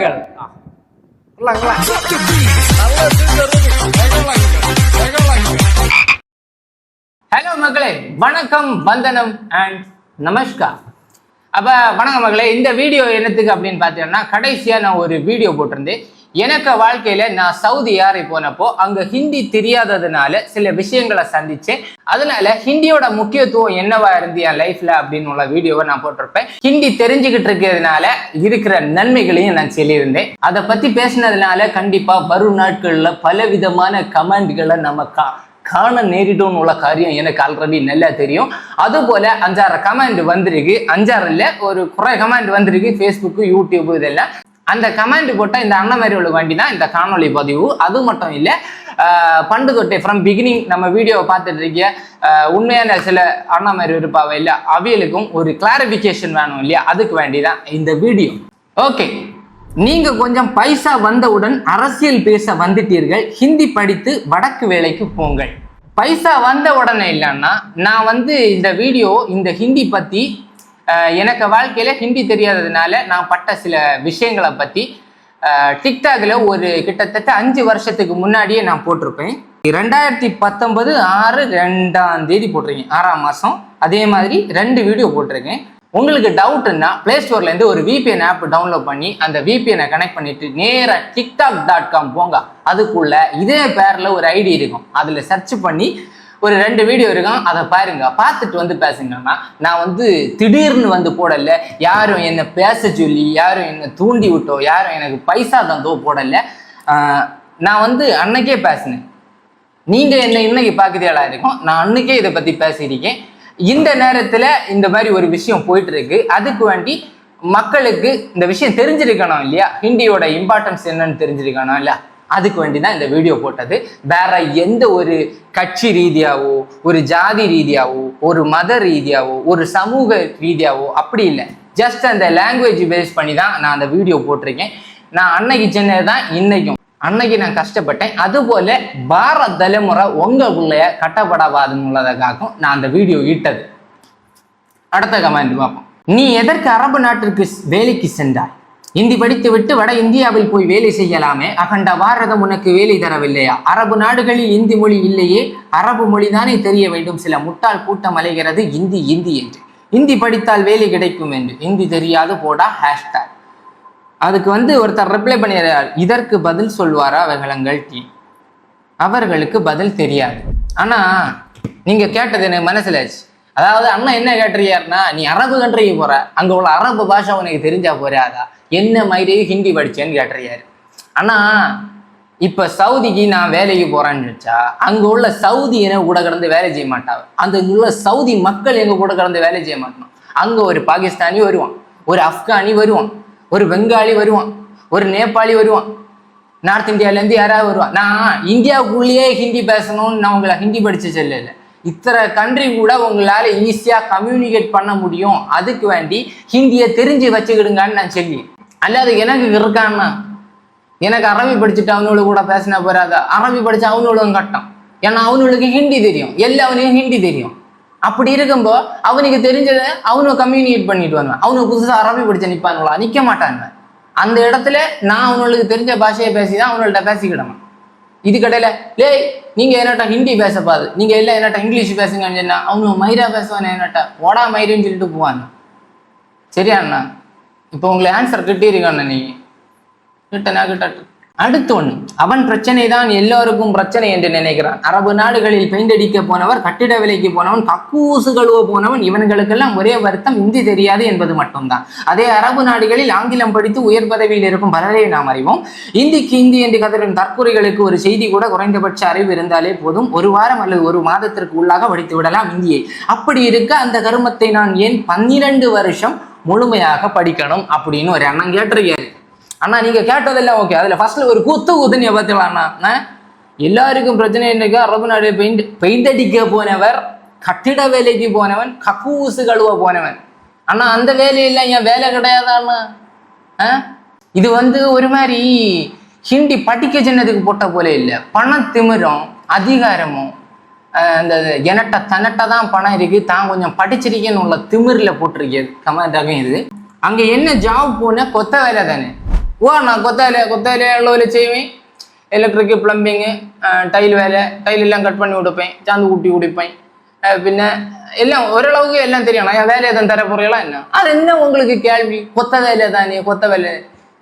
கொள்ளாங்க. Hello மக்களே வணக்கம் வந்தனம் அண்ட் நமஸ்கார். அப்ப வணக்கம் மக்களே இந்த வீடியோ என்னத்துக்கு அப்படின்னு பார்த்தீங்கன்னா கடைசியா நான் ஒரு வீடியோ போட்டிருந்தேன். எனக்கு வாழ்க்கையில நான் சவுதி யாரை போனப்போ அங்க ஹிந்தி தெரியாததுனால சில விஷயங்களை சந்திச்சேன். அதனால ஹிந்தியோட முக்கியத்துவம் என்னவா இருந்து என் லைஃப்ல அப்படின்னு உள்ள வீடியோவை நான் போட்டிருப்பேன். ஹிந்தி தெரிஞ்சுக்கிட்டு இருக்கிறதுனால இருக்கிற நன்மைகளையும் நான் சொல்லியிருந்தேன். அதை பத்தி பேசினதுனால கண்டிப்பா வரும் நாட்கள்ல பல விதமான கமெண்ட்களை நம்ம கா காண நேரிடும் உள்ள காரியம் எனக்கு ஆல்ரெடி நல்லா தெரியும். அதுபோல அஞ்சாறு கமெண்ட் வந்திருக்கு. அஞ்சாறு ஒரு குறை கமெண்ட் வந்திருக்கு. ஃபேஸ்புக்கு யூடியூப் இதெல்லாம். அந்த கமெண்ட் போட்ட இந்த அண்ணமாரியோட வண்டி தான் இந்த காணொளி பதிவு. அது மட்டும் இல்லை பண்டு தொட்டே ஃப்ரம் பிகினிங் நம்ம வீடியோவை பார்த்துட்டு இருக்கிய? உண்மையான சில அண்ணாமாரி இருப்பாவை இல்லை அவியலுக்கும் ஒரு கிளாரிஃபிகேஷன் வேணும் இல்லையா? அதுக்கு வேண்டி தான் இந்த வீடியோ ஓகே நீங்க கொஞ்சம் பைசா வந்தவுடன் அரசியல் பேச வந்துட்டீர்கள். ஹிந்தி படித்து வடக்கு வேலைக்கு போங்கள். பைசா வந்த உடனே இல்லைன்னா நான் வந்து இந்த வீடியோ இந்த ஹிந்தி பற்றி எனக்கு வாழ்க்கையில் ஹிந்தி தெரியாததுனால நான் பட்ட சில விஷயங்களை பற்றி டிக்டாக்ல ஒரு கிட்டத்தட்ட அஞ்சு வருஷத்துக்கு முன்னாடியே நான் போட்டிருப்பேன். ரெண்டாயிரத்தி பத்தொன்பது ஆறு ரெண்டாம் தேதி போட்டிருக்கேன் ஆறாம் மாதம் அதே மாதிரி ரெண்டு வீடியோ போட்டிருக்கேன். உங்களுக்கு டவுட்னா பிளே ஸ்டோர்லேருந்து ஒரு விபிஎன் ஆப் டவுன்லோட் பண்ணி அந்த விபிஎனை கனெக்ட் பண்ணிட்டு நேராக டிக்டாக் டாட் காம் போங்க. அதுக்குள்ள இதே பேரில் ஒரு ஐடி இருக்கும். அதில் சர்ச் பண்ணி ஒரு ரெண்டு வீடியோ இருக்கும். அதை பாருங்க. பார்த்துட்டு வந்து பேசுங்கன்னா நான் வந்து திடீர்னு வந்து போடல. யாரும் என்னை பேச சொல்லி யாரும் என்னை தூண்டி விட்டோ யாரும் எனக்கு பைசா தந்தோ போடல. நான் வந்து அன்னைக்கே பேசினேன். நீங்க என்ன இன்னைக்கு பாக்குறீங்களா இருக்கும். நான் அன்னைக்கே இதை பத்தி பேசியிருக்கேன். இந்த நேரத்துல இந்த மாதிரி ஒரு விஷயம் போயிட்டு இருக்கு அதுக்கு வேண்டி மக்களுக்கு இந்த விஷயம் தெரிஞ்சிருக்கணும் இல்லையா? ஹிந்தியோட இம்பார்ட்டன்ஸ் என்னன்னு தெரிஞ்சிருக்கணும் இல்லையா? அதுக்கு வேண்டி தான் இந்த வீடியோ போட்டது. வேற எந்த ஒரு கட்சி ரீதியாவோ ஒரு ஜாதி ரீதியாவோ ஒரு மத ரீதியாவோ ஒரு சமூக ரீதியாவோ அப்படி இல்லை. ஜஸ்ட் அந்த லாங்குவேஜ் பேஸ் பண்ணி தான் நான் அந்த வீடியோ போட்டிருக்கேன். நான் அன்னைக்கு சென்னது தான் இன்னைக்கும். அன்னைக்கு நான் கஷ்டப்பட்டேன். அதுபோல பார தலைமுறை உங்கள் பிள்ளைய கட்டப்படாதுன்றதுக்காகவும் நான் அந்த வீடியோ இட்டது. அடுத்த கமெண்ட் பார்ப்போம். நீ எதற்கு அரபு நாட்டிற்கு வேலைக்கு சென்றாய்? இந்தி படித்து விட்டு வட இந்தியாவில் போய் வேலை செய்யலாமே? அகண்ட பாரதம் உனக்கு வேலை தரவில்லையா? அரபு நாடுகளில் இந்தி மொழி இல்லையே? அரபு மொழிதானே தெரிய வேண்டும். சில முட்டாள் கூட்டம் அலைகிறது. இந்தி இந்தி என்று. இந்தி படித்தால் வேலை கிடைக்கும் என்று. இந்தி தெரியாது போடா ஹேஷ்டாக் அதுக்கு வந்து ஒருத்தர் ரிப்ளை பண்ணிடுறார். இதற்கு பதில் சொல்வாரா அவங்களங்கள் டீம் அவர்களுக்கு பதில் தெரியாது. ஆனால் நீங்கள் கேட்டது எனக்கு மனசில் ஆச்சு. அதாவது அண்ணன் என்ன கேட்டிருக்காருன்னா நீ அரபு கண்ட்ரிக்கு போற. அங்க உள்ள அரபு பாஷை உனக்கு தெரிஞ்சா போறாதா? என்ன மாதிரி ஹிந்தி படிச்சேன்னு கேட்டிருக்காரு. ஆனா இப்ப சவுதிக்கு நான் வேலைக்கு போறேன்னு வச்சா அங்க உள்ள சவுதி என கூட கடந்து வேலை செய்ய மாட்டாங்க அந்த உள்ள சவுதி மக்கள் எங்க கூட கடந்து வேலை செய்ய மாட்டோம் அங்க ஒரு பாகிஸ்தானி வருவான் ஒரு ஆப்கானி வருவான் ஒரு பெங்காலி வருவான் ஒரு நேபாளி வருவான் நார்த் இந்தியாவிலேருந்து யாராவது வருவான். நான் இந்தியாவுக்குள்ளேயே ஹிந்தி பேசணும்னு நான் உங்களை ஹிந்தி படிச்சு சொல்லல. இத்தனை கண்ட்ரி கூட உங்களால ஈஸியாக கம்யூனிகேட் பண்ண முடியும். அதுக்கு வேண்டி ஹிந்தியை தெரிஞ்சு வச்சுக்கிடுங்கன்னு நான் சொல்லி அல்லாது எனக்கு இருக்கான்னா எனக்கு அரபி படிச்சுட்டு அவனோட கூட பேசினா போறாத? அரபி படிச்சு அவனோடும் கட்டம். ஏன்னா அவனுக்கு ஹிந்தி தெரியும். எல்லாவனையும் ஹிந்தி தெரியும். அப்படி இருக்கும்போ அவனுக்கு தெரிஞ்சதை அவனும் கம்யூனிகேட் பண்ணிட்டு வருவான். அவனுக்கு புதுசா அரபி படிச்சு நிப்பானுங்களா? நிற்க மாட்டாங்க. அந்த இடத்துல நான் அவனுக்கு தெரிஞ்ச பாஷையை பேசி தான் அவங்கள்ட்ட பேசிக்கிடணும். இது கடையில லேய் நீங்க என்னட்டா ஹிந்தி பேசப்பாது நீங்க எல்லாம் என்னட்டா இங்கிலீஷ் பேசுங்கன்னு சொன்னா அவங்க மயிரா பேசுவானே என்னட்டா? ஓடா மயிரின்னு சொல்லிட்டு போவாங்க சரியா அண்ணா? இப்போ உங்களை ஆன்சர் கிட்டே இருக்கா நீ கிட்ட நான் கிட்ட அடுத்து ஒன்று அவன் பிரச்சனை தான் எல்லோருக்கும் பிரச்சனை என்று நினைக்கிறான். அரபு நாடுகளில் பெயிண்ட் அடிக்க போனவர் கட்டிட விலைக்கு போனவன் கக்கூசு கழுவ போனவன் இவன்களுக்கெல்லாம் ஒரே வருத்தம் இந்தி தெரியாது என்பது மட்டும்தான். அதே அரபு நாடுகளில் ஆங்கிலம் படித்து உயர் பதவியில் இருக்கும் பலரை நாம் அறிவோம். இந்திக்கு இந்தி என்று கதறும் தற்கொலைகளுக்கு ஒரு செய்தி கூட குறைந்தபட்ச அறிவு இருந்தாலே போதும். ஒரு வாரம் அல்லது ஒரு மாதத்திற்கு உள்ளாக படித்து விடலாம் இந்தியை. அப்படி இருக்க அந்த கருமத்தை நான் ஏன் பன்னிரண்டு வருஷம் முழுமையாக படிக்கணும் அப்படின்னு ஒரு எண்ணம் கேட்டிருக்காரு அண்ணா நீங்கள் கேட்டதெல்லாம் ஓகே அதில் ஃபஸ்ட்டில் ஒரு கூத்து கூத்துன்னு பார்த்துக்கலாம்ண்ணா அண்ணா எல்லாருக்கும் பிரச்சனை என்னக்கா? அரபு நாடு பெயிண்ட் பெயிண்ட் அடிக்க போனவர் கட்டிட வேலைக்கு போனவன் கக்கூசு கழுவ போனவன். அண்ணா அந்த வேலையெல்லாம் என் வேலை கிடையாதாண்ணா ஆ? இது வந்து ஒரு மாதிரி ஹிந்தி படிக்க சின்னதுக்கு போட்ட போல இல்லை. பண திமிரும் அதிகாரமும் அந்த எனட்ட தன்னட்ட தான் பணம் இருக்குது தான் கொஞ்சம் படிச்சிருக்கேன்னு உள்ள திமிரில் போட்டிருக்கேன். கமெண்டாகவும் இது. அங்கே என்ன ஜாப் போனால் கொத்த வேலை தானே. വേണം കൊത്തായില കൊത്തായിലുള്ള செய்வேன் எலக்ட்ரிக்கு ப்ளம்பிங்கு டைல் வேலை டைல் எல்லாம் கட் பண்ணி கொடுப்பேன் சாந்து கூட்டி குடிப்பேன் പിന്നെ എല്ലാം ഓരളവുക്ക് എല്ലാം തരികയാണ്. അയാൾ വേല ഏതാൻ തര പുറകളാ എന്നാ? അതെന്നെ உங்களுக்கு கேள்வி கொத்த வேலை தானே கொத்த வேலை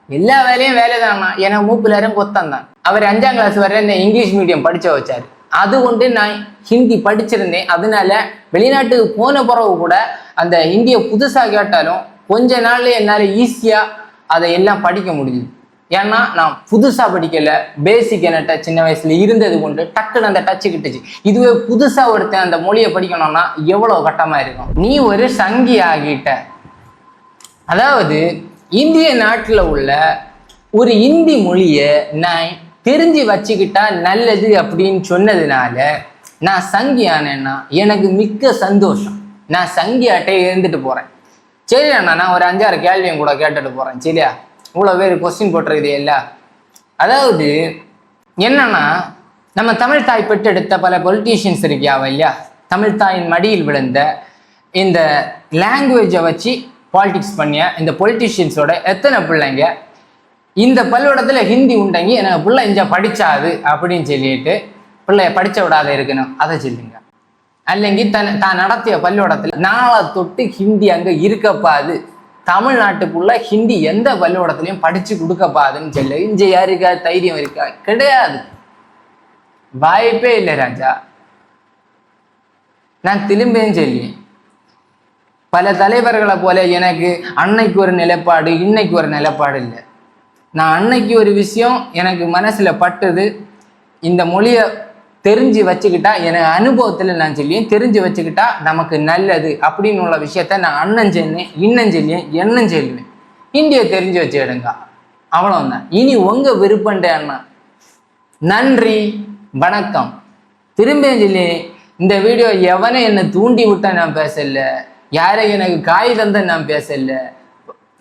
எல்லா வேலையும் வேலை தானா ஏன்னா மூப்பிலாரும் கொத்தம் தான் அவர் அஞ்சாம் கிளாஸ் வரை என்ன இங்கிலீஷ் மீடியம் படிச்ச வச்சார் அதுகொண்டு நான் ஹிந்தி படிச்சிருந்தேன் அதனால வெளிநாட்டுக்கு போன பிறகு கூட அந்த ஹிந்தியை புதுசாக கேட்டாலும் கொஞ்ச நாள்ல என்னால் ஈஸியாக அதை எல்லாம் படிக்க முடிஞ்சுது ஏன்னா நான் புதுசா படிக்கல. பேசிக் என்கிட்ட சின்ன வயசுல இருந்தது கொண்டு டக்குன்னு அந்த டச்சு கிட்டுச்சு. இதுவே புதுசாக ஒருத்தன் அந்த மொழியை படிக்கணும்னா எவ்வளோ கட்டமா இருக்கும்? நீ ஒரு சங்கி ஆகிட்ட. அதாவது இந்திய நாட்டில் உள்ள ஒரு இந்தி மொழியை நான் தெரிஞ்சு வச்சுக்கிட்டா நல்லது அப்படின்னு சொன்னதுனால நான் சங்கி ஆனேன்னா எனக்கு மிக்க சந்தோஷம். நான் சங்கி அட்டையை இருந்துட்டு போகிறேன் சரி அண்ணா நான் ஒரு அஞ்சாறு கேள்வியும் கூட கேட்டுட்டு போறேன் சரியா? இவ்வளோ பேர் கொஸ்டின் போட்டிருக்குது இல்ல? அதாவது என்னன்னா நம்ம தமிழ் தாய் பெற்றெடுத்த பல பொலிட்டீஷியன்ஸ் இருக்கியாவ இல்லையா? தமிழ் தாயின் மடியில் விழுந்த இந்த லாங்குவேஜை வச்சு பாலிடிக்ஸ் பண்ணிய? இந்த பொலிட்டீஷியன்ஸோட எத்தனை பிள்ளைங்க? இந்த பல்லோடத்தில் ஹிந்தி உண்டங்கி எனக்கு பிள்ளை இங்கே படிச்சாது அப்படின்னு சொல்லிட்டு பிள்ளைய படிச்ச விடாத இருக்கணும். அதை சொல்லுங்க. அல்லங்கி தன் தான் நடத்திய பள்ளிக்கூடத்துல நாளை தொட்டு ஹிந்தி அங்க இருக்கப்பாது தமிழ்நாட்டுக்குள்ள ஹிந்தி எந்த பள்ளிக்கூடத்துலையும் படிச்சு கொடுக்கப்பாதுன்னு சொல்லு இங்க யாருக்கா தைரியம் இருக்கா கிடையாது. வாய்ப்பே இல்லை ராஜா. நான் திரும்பியும் சொல்லி. பல தலைவர்களை போல எனக்கு அன்னைக்கு ஒரு நிலைப்பாடு இன்னைக்கு ஒரு நிலைப்பாடு இல்லை. நான் அன்னைக்கு ஒரு விஷயம் எனக்கு மனசுல பட்டது இந்த மொழியை தெரிஞ்சு வச்சுக்கிட்டா எனக்கு அனுபவத்தில் நான் சொல்லியும் தெரிஞ்சு வச்சுக்கிட்டா நமக்கு நல்லது அப்படின்னு உள்ள விஷயத்த நான் அண்ணன் செல்லேன் இன்னும் சொல்லியேன் எண்ணம் சொல்லுவேன். இந்தியை தெரிஞ்சு வச்சுடுங்க அவ்வளோதான் இனி உங்க விருப்பண்டே அண்ணா நன்றி வணக்கம். திரும்பியும் சொல்லி இந்த வீடியோ எவனை என்னை தூண்டி விட்ட நான் பேசல. யாரை எனக்கு காய் தந்த நான் பேசல.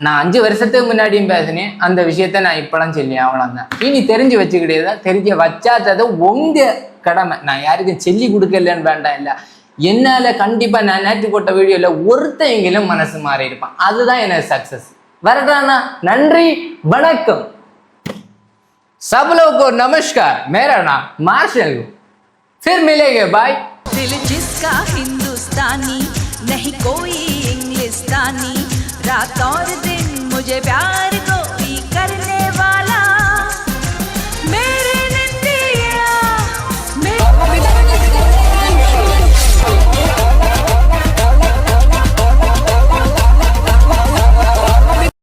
நான் அஞ்சு வருஷத்துக்கு முன்னாடியும் பேசினேன் அந்த விஷயத்த நான் இப்பெல்லாம் சொல்லி அவ்வளோதான் இனி தெரிஞ்சு வச்சுக்கிட்டே தான் தெரிஞ்ச வச்சாதது உங்கள் கடமை நான் யாருக்கும் சொல்லி கொடுக்கலன்னு வேண்டாம் இல்லை என்னால கண்டிப்பா நான் நேற்று போட்ட வீடியோல ஒருத்தங்களும் மனசு மாறி இருப்பான் அதுதான் எனக்கு சக்சஸ் வரட்டானா நன்றி வணக்கம் सब लोगों को नमस्कार मेरा नाम मार्शल हूँ फिर मिलेंगे बाय दिल जिसका हिंदुस्तानी नहीं कोई इंग्लिस्तानी रात और दिन मुझे प्यार